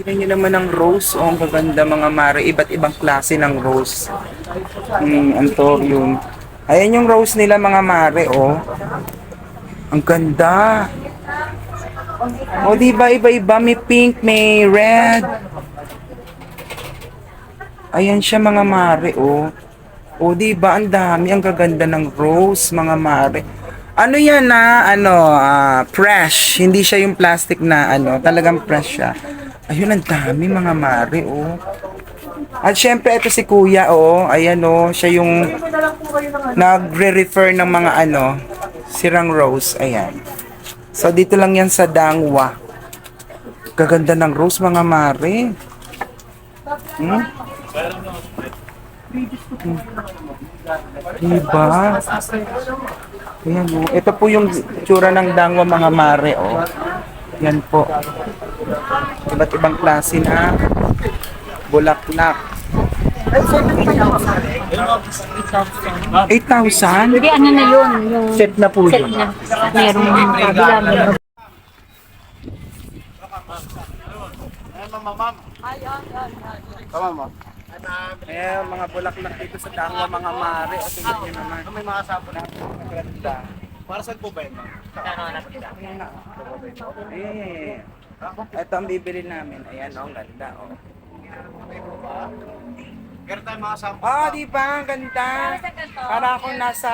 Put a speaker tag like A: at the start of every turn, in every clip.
A: Tingnan nyo naman ang rose. Oh, ang gaganda mga mare. Iba't ibang klase ng rose. Hmm, anthurium. Ayan yung rose nila mga mare, oh. Ang ganda. Oh, di ba iba-iba? May pink, may red. Ayan siya mga mare, oh. Oh, di ba? Ang dami. Ang gaganda ng rose, mga mare. Ano yan na, ano, ah, fresh. Hindi siya yung plastic na, ano, talagang fresh siya. Ayun, ang dami mga mare, oh. At syempre, ito si Kuya, oh. Ayan, oh. Siya yung nagre-refer ng mga, ano, sirang rose. Ayan. So, dito lang yan sa Dangwa. Gaganda ng rose, mga mare. Hmm? Diba? Ayan o. Ito po yung tsura ng dangwa mga mare o. Yan po. Iba't ibang klase na bulaklak. 8,000?
B: Hindi, ano na yun, yung
C: Set na po
B: set
C: yun.
B: na. Merong kabila, meron.
A: Ayan, mga bulaklak dito sa dangwa mga mare. O, tingnan nyo naman.
C: May mga sabon na.
A: Ganda.
C: Para saan po ba yun? ma'am?
A: Eh, ito ang bibili namin. Ayan, oh, ang ganda. Oh.
C: Meron tayong mga sabon.
A: Ah, di ba? Ang ganda. Para akong nasa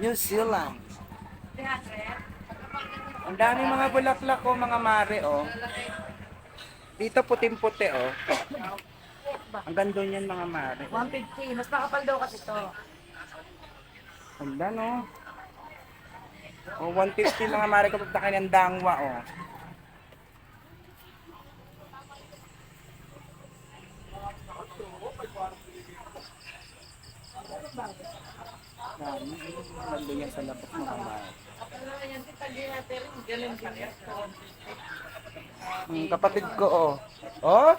A: New Zealand. Ang dami mga bulaklak ko, mga mare, oh. Dito puting-puti, oh. Ang ganda niyan, mga mare.
B: 150, mas makapal daw kasi to.
A: Ganda, no? Oh, 150 mga mare kapag takin ng dangwa, oh. Mga mare. Hmm, kapatid ko, oh. Oh?